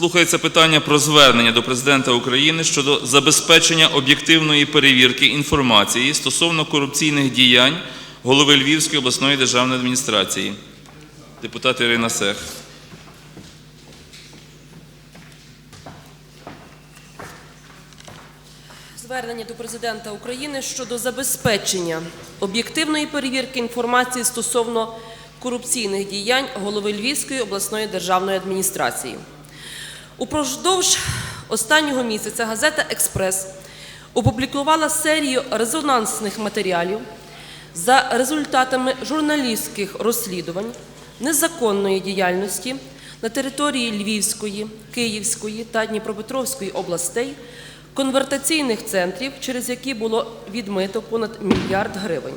Слухається питання про звернення до президента України щодо забезпечення об'єктивної перевірки інформації стосовно корупційних діянь голови Львівської обласної державної адміністрації. Депутат Ірина Сех. Звернення до президента України щодо забезпечення об'єктивної перевірки інформації стосовно корупційних діянь голови Львівської обласної державної адміністрації. Упродовж останнього місяця газета Експрес опублікувала серію резонансних матеріалів за результатами журналістських розслідувань незаконної діяльності на території Львівської, Київської та Дніпропетровської областей конвертаційних центрів, через які було відмито понад мільярд гривень.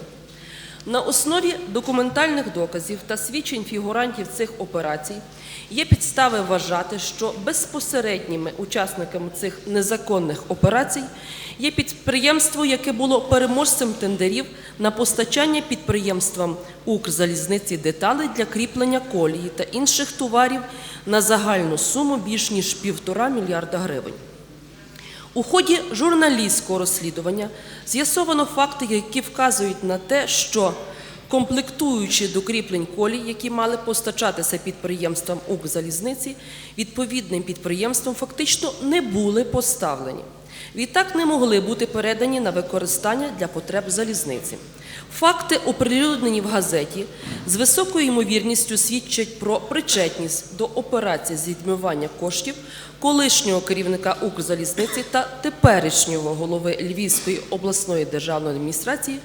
На основі документальних доказів та свідчень фігурантів цих операцій є підстави вважати, що безпосередніми учасниками цих незаконних операцій є підприємство, яке було переможцем тендерів на постачання підприємствам Укрзалізниці деталей для кріплення колії та інших товарів на загальну суму більш ніж півтора мільярда гривень. У ході журналістського розслідування з'ясовано факти, які вказують на те, що комплектуючи до кріплень колій, які мали постачатися підприємствам Укрзалізниці, відповідним підприємствам фактично не були поставлені. Відтак не могли бути передані на використання для потреб залізниці. Факти, оприлюднені в газеті, з високою ймовірністю свідчать про причетність до операції з відмивання коштів колишнього керівника Укрзалізниці та теперішнього голови Львівської обласної державної адміністрації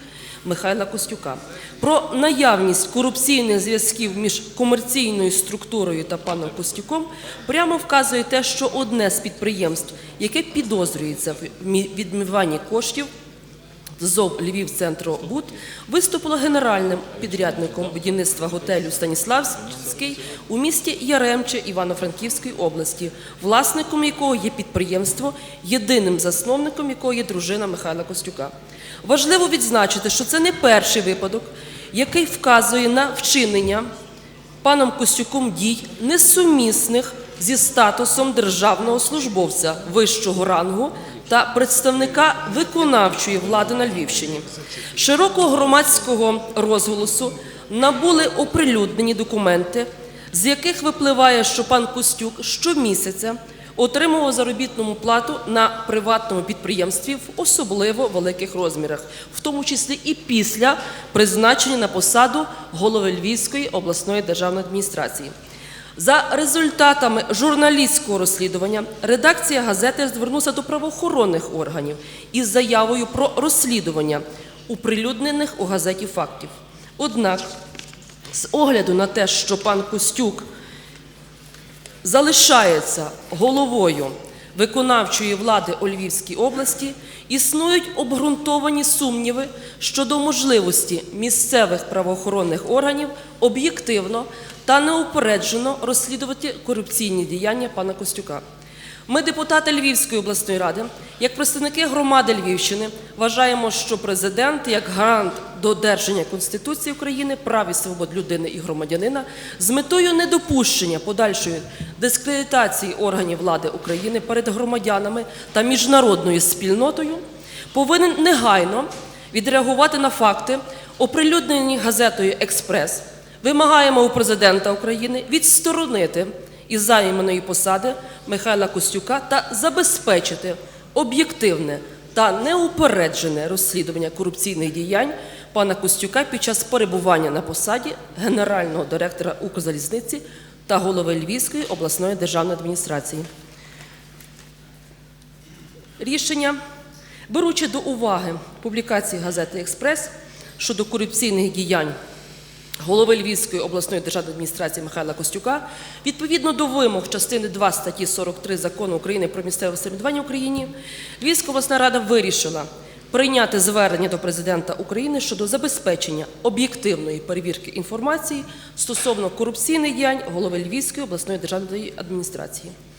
Михайла Костюка. Про наявність корупційних зв'язків між комерційною структурою та паном Костюком прямо вказує те, що одне з підприємств, яке підозрюється в відмиванні коштів, ЗОВ Львів Центробуд виступило генеральним підрядником будівництва готелю Станіславський у місті Яремче Івано-Франківської області, власником якого є підприємство, єдиним засновником якого є дружина Михайла Костюка. Важливо відзначити, що це не перший випадок, який вказує на вчинення паном Костюком дій несумісних зі статусом державного службовця вищого рангу та представника виконавчої влади на Львівщині. Широкого громадського розголосу набули оприлюднені документи, з яких випливає, що пан Костюк щомісяця отримував заробітну плату на приватному підприємстві в особливо великих розмірах, в тому числі і після призначення на посаду голови Львівської обласної державної адміністрації. За результатами журналістського розслідування редакція газети звернулася до правоохоронних органів із заявою про розслідування оприлюднених у газеті фактів. Однак, з огляду на те, що пан Костюк залишається головою виконавчої влади у Львівській області, існують обґрунтовані сумніви щодо можливості місцевих правоохоронних органів об'єктивно та неупереджено розслідувати корупційні діяння пана Костюка. Ми, депутати Львівської обласної ради, як представники громади Львівщини, вважаємо, що президент, як гарант додержання Конституції України, прав і свобод людини і громадянина, з метою недопущення подальшої дискредитації органів влади України перед громадянами та міжнародною спільнотою, повинен негайно відреагувати на факти, оприлюднені газетою Експрес. Вимагаємо у президента України відсторонити із займаної посади Михайла Костюка та забезпечити об'єктивне та неупереджене розслідування корупційних діянь пана Костюка під час перебування на посаді генерального директора Укрзалізниці та голови Львівської обласної державної адміністрації. Рішення, беручи до уваги публікації газети Експрес щодо корупційних діянь голови Львівської обласної державної адміністрації Михайла Костюка, відповідно до вимог частини 2 статті 43 Закону України про місцеве самоврядування в Україні, Львівська обласна рада вирішила прийняти звернення до президента України щодо забезпечення об'єктивної перевірки інформації стосовно корупційних діянь голови Львівської обласної державної адміністрації.